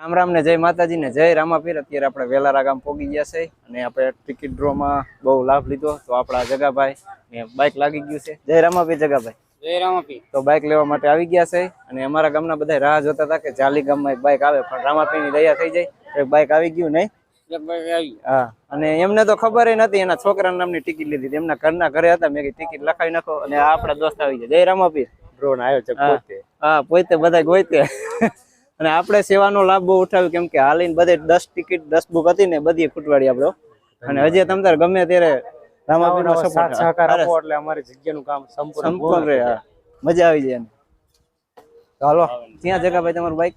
રામ રામ ને જય માતાજી ને જય રામાપીર અત્યારે આપણે વેલારા ગામ પોગી ગયા છે અને આપણે ટિકિટ ડ્રો માં બહુ લાભ લીધો તો આપણા જગાભાઈ ને બાઇક લાગી ગયું છે. જય રામાપીર જગાભાઈ. જય રામાપી તો બાઇક લેવા માટે આવી ગયા છે અને અમારા ગામના બધા રાહ જોતા હતા કે જાલી ગામમાં એક બાઇક આવે પણ રામાપીરની દયા થઈ જાય એક બાઇક આવી ગયું નહીં. એક ભાઈ આવી હા અને એમને તો ખબર નથી એના છોકરા નામની ટિકિટ લીધી હતી. એમના ઘરના ઘરે હતા મેં ટિકિટ લખાવી નાખો અને આ આપણા દોસ્ત આવી ગયા. જય રામાપીર ડ્રોન આવ્યો છે હા. પોતે. હા પોતે બધા ગોઈતે અને આપણે સેવાનો લાભ બહુ ઉઠાવ્યો કેમ કે હાલીને બધે દસ ટિકિટ દસ બુક હતી ને બધી ખૂટવાડી આપણો અને હજી તમ તાર ગમે ત્યારે રામાપીરનો સાથ સહકાર આપો એટલે અમારી જગ્યાનું કામ સંપૂર્ણ સંપૂર્ણ પૂર્ણ રહે થઈ જાય. હા. મજા આવી જાય હાલો ક્યાં જગા ભાઈ તમારું બાઈક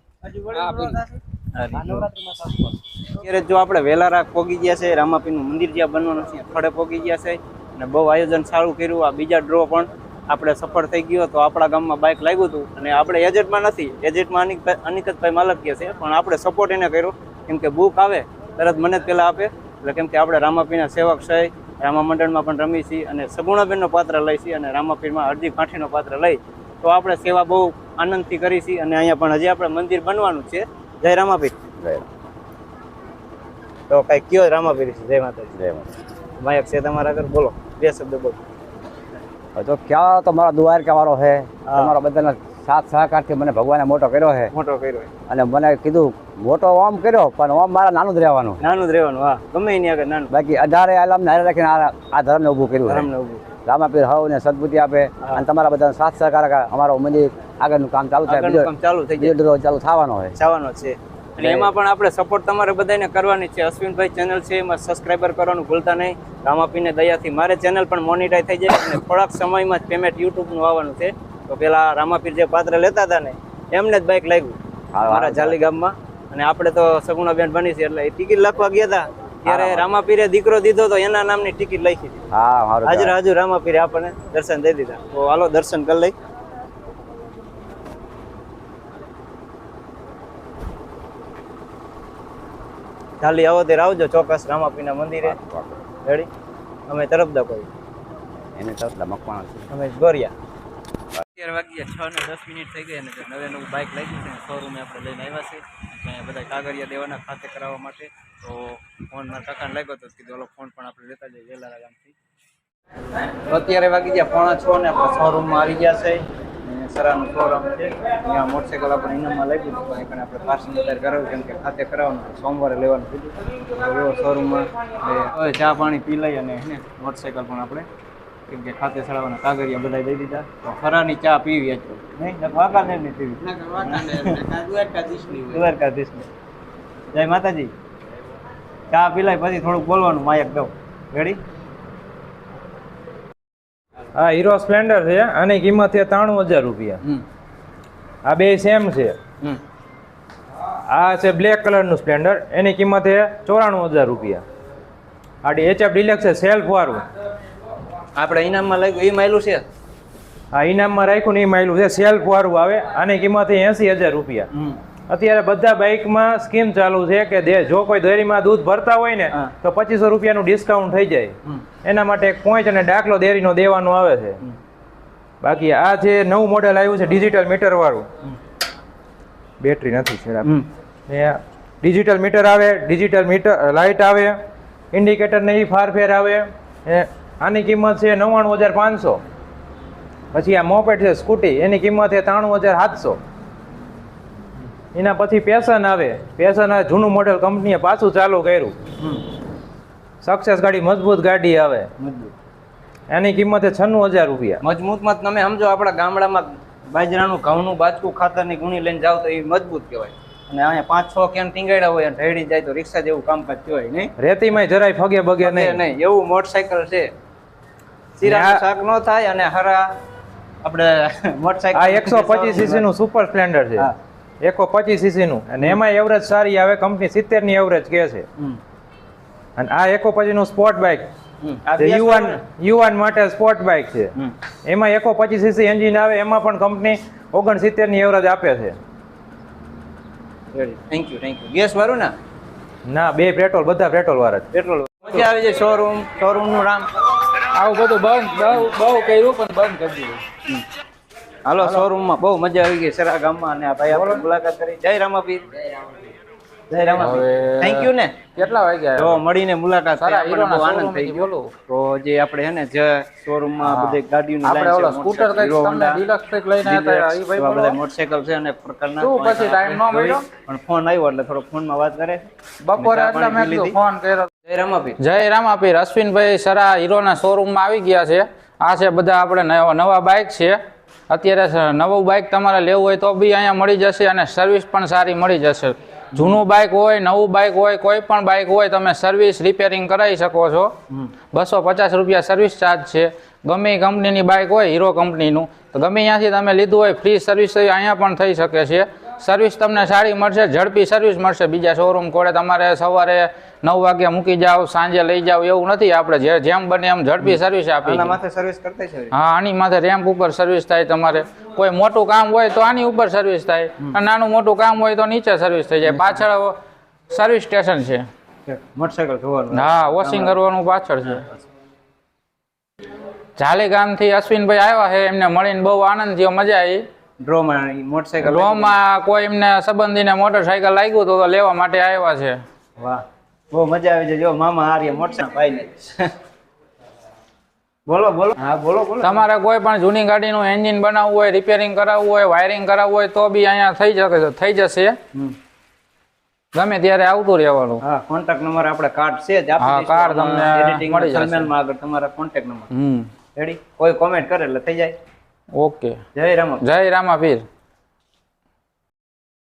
અત્યારે જો આપણે વેલારા પોગી ગયા છે રામાપીરનું મંદિર જ્યાં બનવાનું છે ફળે પોગી ગયા છે. અને બહુ આયોજન સારું કર્યું આ બીજા ડ્રો પણ. આપણે સફળ થઈ ગયો તો આપણા ગામમાં બાઇક લાગ્યું હતું અને આપણે એજન્ટમાં નથી. એજન્ટમાં અનિક અનિકતભાઈ માલકીય છે પણ આપણે સપોર્ટ એને કર્યો. કેમ કે બુક આવે તરત મને જ પહેલાં આપે. એટલે કેમ કે આપણે રામાપીના સેવક છે રામા મંડળમાં પણ રમી છીએ અને સગુણાબેનનો પાત્ર લઈ છીએ અને રામાપીરમાં અરજી કાઠીનો પાત્ર લઈ. તો આપણે સેવા બહુ આનંદથી કરી છીએ અને અહીંયા પણ હજી આપણે મંદિર બનવાનું છે. જય રામાપીર. તો કઈ કયો રામાપીર છે? જય માતાજી. જય માતા. માયક છે તમારા આગળ? બોલો. બે શબ્દ બોલો. તો ક્યાં તો મારા દ્વારકા વાળો છે. તમારા બધાના સાથ સહકારથી મને ભગવાને મોટો કર્યો છે. મોટો કર્યો અને મને કીધું મોટો ઓમ કર્યો પણ ઓમ મારા નાનું જ રહેવાનું. નાનું જ રહેવાનું હા. ગમે એની આગળ નાનું. બાકી અઢારે આલમને હારે રાખીને આ ધર્મને ઊભું કર્યું ધર્મને ઊભું રામાપીર હવ ને સદબુદ્ધિ આપે અને તમારા બધા સાથ સહકાર અમારો મંદિર આગળનું કામ ચાલુ થાય. ચાલુ થઈ જાય. ચાલુ થવાનો છે થવાનો છે. અને એમાં પણ આપણે સપોર્ટ તમારે બધાને કરવાની છે. અશ્વિનભાઈ ચેનલ છે એમાં સબસ્ક્રાઈબર કરવાનું ભૂલતા નહીં. રામાપીને દયાથી મારે ચેનલ પણ મોનિટાઈઝ થઈ જાય અને થોડાક સમયમાં જ પેમેન્ટ યુટ્યુબનું આવવાનું છે. તો પેલા રામાપીર જે પાત્ર લેતા હતા ને એમને જ બાઇક લાગ્યું. મારા. જાલી ગામમાં અને આપણે તો સગુણાબેન બની છે એટલે એ ટિકિટ લખવા ગયા હતા. ત્યારે રામાપીરે દીકરો દીધો તો એના નામની ટિકિટ લખી હતી હાજર હાજર રામાપીરે આપણને દર્શન દઈ દીધા. તો હાલો દર્શન કરી લઈ. ખાલી આવો ત્યારે આવજો ચોક્કસ રામાપીના મંદિરે. રેડી? અમે તરફદા કોઈ. એને મકવાના છે. અમે ગોરિયા. અત્યારે વાગ્યા છ ને દસ મિનિટ થઈ ગઈ અને નવે નવું બાઇક લાગ્યું છે શોરૂમે આપણે લઈને આવ્યા છે ત્યાં બધા કાગળિયા દેવાના ખાતે કરાવવા માટે. તો ફોન મારા કાકાને લાગ્યો તો કીધું ઓલો ફોન પણ આપણે લેતા જઈએ વેલારા ગામથી અત્યારે વાગી ગયા પોણા છ ને આપણે શોરૂમમાં આવી ગયા છે. અને સરાનું શોરૂમ છે. ત્યાં મોટરસાઇકલ આપણે ઇનામમાં લાગી હતું પણ આપણે પાર્સલ વધારે કરાવ્યું કેમ કે ખાતે કરાવવાનું સોમવારે લેવાનું કીધું એવો શોરૂમમાં હવે ચા પાણી પી લઈ અને એને મોટરસાઇકલ પણ આપણે કેમ કે ખાતે ચડાવવાના કાગળિયા બધા દઈ દીધા. તો ફરાની ચા પીવી આજ તો. નહીં વાંકાનેરની પીવી દ્વારકાધીશની. જય માતાજી. ચા પી લઈ પછી થોડુંક બોલવાનું માયક દઉં. રેડી આ હીરો સ્પ્લેન્ડર છે આની કિંમત છે ત્રાણું હજાર રૂપિયા. આ બે સેમ છે. આ છે બ્લેક કલરનું સ્પ્લેન્ડર એની કિંમત છે ચોરાણું હજાર રૂપિયા. આડી એચએફ ડિલેક્સ છે સેલ્ફ વાળું. આપણે ઇનામમાં લખ્યું એ માયલું છે? આ ઇનામમાં રાખ્યું ને એ માયલું છે સેલ્ફ વાળું આવે આની કિંમત એસી હજાર રૂપિયા. અત્યારે બધા બાઇકમાં સ્કીમ ચાલુ છે કે દે જો કોઈ ડેરીમાં દૂધ ભરતા હોય ને તો પચીસો રૂપિયાનું ડિસ્કાઉન્ટ થઈ જાય. એના માટે એક પોઈન્ટ અને દાખલો ડેરીનો દેવાનો આવે છે. બાકી આ જે નવું મોડેલ આવ્યું છે ડિજિટલ મીટર વાળું બેટરી નથી છે. ને ડિજિટલ મીટર આવે ડિજિટલ મીટર લાઇટ આવે ઇન્ડિકેટર ને એ ફારફેર આવે એ આની કિંમત છે નવ્વાણું હજાર પાંચસો. પછી આ મોપેડ છે સ્કૂટી એની કિંમત છે ત્રાણું હજાર સાતસો. એના પછી પેશન આવે. પેશન આ જૂનું મોડેલ કંપનીએ પાછું ચાલુ કર્યું. સક્સેસ ગાડી મજબૂત ગાડી આવે. એની કિંમત છન્નું હજાર રૂપિયા. મજબૂતમાં તમે સમજો આપણા ગામડામાં બાજરાનું ઘઉંનું બાજકું ખાતરની ગુણી લઈને જાવ તો એ મજબૂત કહેવાય. અને અહીંયા પાંચ છ કેન ટીંગાડ્યા હોય અને ઢેડી જાય તો રિક્ષા જેવું કામકાજ કહેવાય નહીં? રેતીમાં જરાય ફગે બગે નહીં. નહીં. એવું મોટરસાયકલ છે. આ- શાક ન થાય અને હરા આપણે મોટરસાયકલ આ એકસો પચીસ સીસી નું સુપર સ્પ્લેન્ડર છે. હા. એકસો પચીસ સીસી નું અને એમાં એવરેજ સારી આવે કંપની સિત્તેરની એવરેજ કે છે અને આ એકો પછી નું સ્પોર્ટ બાઇક યુવાન યુવાન માટે સ્પોર્ટ બાઇક છે. એમાં એકો પચીસ સીસી એન્જિન આવે એમાં પણ કંપની ઓગણસિત્તેરની એવરેજ આપે છે. Thank you thank you gas વાળું ના? ના બે પેટ્રોલ બધા પેટ્રોલ વાળા જ. પેટ્રોલ મજા આવી જાય શોરૂમ શોરૂમનું નામ આવું બધું બંધ બહુ બહુ કર્યું પણ બંધ કરી દીધું. હાલો શોરૂમમાં બહુ મજા આવી ગઈ સરા ગામમાં અને આ ભાઈ આપણે મુલાકાત કરી. જય રામાપીર જય રામાપીર થેન્ક યુ ને. કેટલા વાગ્યા તો મળીને મુલાકાત થઈ આપણને બહુ આનંદ શોરૂમ થઈ ગયો. બોલું. તો જે આપણે હે ને જે શોરૂમમાં બધે ગાડીઓની આપણે છે, સ્કૂટર મોટરસાઇકલ, તમને ડિલક્સ કંઈક લઈને આવ્યા એ ભાઈ બધા મોટરસાઇકલ છે અને પ્રકારના શું પછી આપણે ન મળ્યો? પણ ફોન આવ્યો એટલે થોડો ફોનમાં વાત કરે. બપોરે એટલે મેં. ફોન કર્યો. જય રામાપીર જય રામાપીર અશ્વિનભાઈ સરા હીરોના શોરૂમમાં આવી ગયા છે. આ છે બધા આપણે નવા નવા બાઇક છે. અત્યારે નવું બાઇક તમારે લેવું હોય તો બી અહીંયા મળી જશે અને સર્વિસ પણ સારી મળી જશે. જૂનું બાઇક હોય નવું બાઇક હોય કોઈ પણ બાઇક હોય તમે સર્વિસ રિપેરિંગ કરાવી શકો છો. બસો પચાસ રૂપિયા સર્વિસ ચાર્જ છે. ગમે કંપનીની બાઇક હોય હીરો કંપનીનું તો ગમે ત્યાંથી તમે લીધું હોય ફ્રી સર્વિસ અહીંયા પણ થઈ શકે છે. સર્વિસ તમને સારી મળશે ઝડપી સર્વિસ મળશે. બીજા શોરૂમ કોડે તમારે સવારે નવ વાગ્યા મૂકી જાઓ સાંજે લઈ જાઓ એવું નથી. આપણે જેમ બને એમ ઝડપી સર્વિસ આપી માથે સર્વિસ હા આની માથે રેમ્પ ઉપર સર્વિસ થાય તમારે. કોઈ મોટું કામ હોય તો આની ઉપર સર્વિસ થાય. અને નાનું મોટું કામ હોય તો નીચે સર્વિસ થઈ જાય. પાછળ સર્વિસ સ્ટેશન છે. ધોવાનું. હા વોશિંગ કરવાનું પાછળ છે. જાલિગામથી અશ્વિનભાઈ આવ્યા છે. એમને મળીને બહુ આનંદ થયો મજા આવી. ડ્રોમાં મોટરસાઇકલ રોમાં કોઈ એમને સંબંધીને મોટરસાયકલ લાગ્યું તો લેવા માટે આવ્યા છે. વાહ બહુ મજા આવી છે. જો મામા હારી મોટરસાઇકલ ભાઈને. બોલો બોલો. હા બોલો બોલો. તમારે કોઈ પણ જૂની ગાડીનું એન્જિન બનાવવું હોય રિપેરિંગ કરાવવું હોય વાયરિંગ કરાવવું હોય તો બી અહીંયા થઈ શકે થઈ જશે. ગમે ત્યારે આવતું રહેવાનું. હા કોન્ટેક્ટ નંબર આપણે કાર્ડ છે જ. હા, card તમને મળી જશે. માં આગળ તમારા કોન્ટેક્ટ નંબર રેડી કોઈ કોમેન્ટ કરે એટલે થઈ જાય. ઓકે જય રામ જય રામાપીર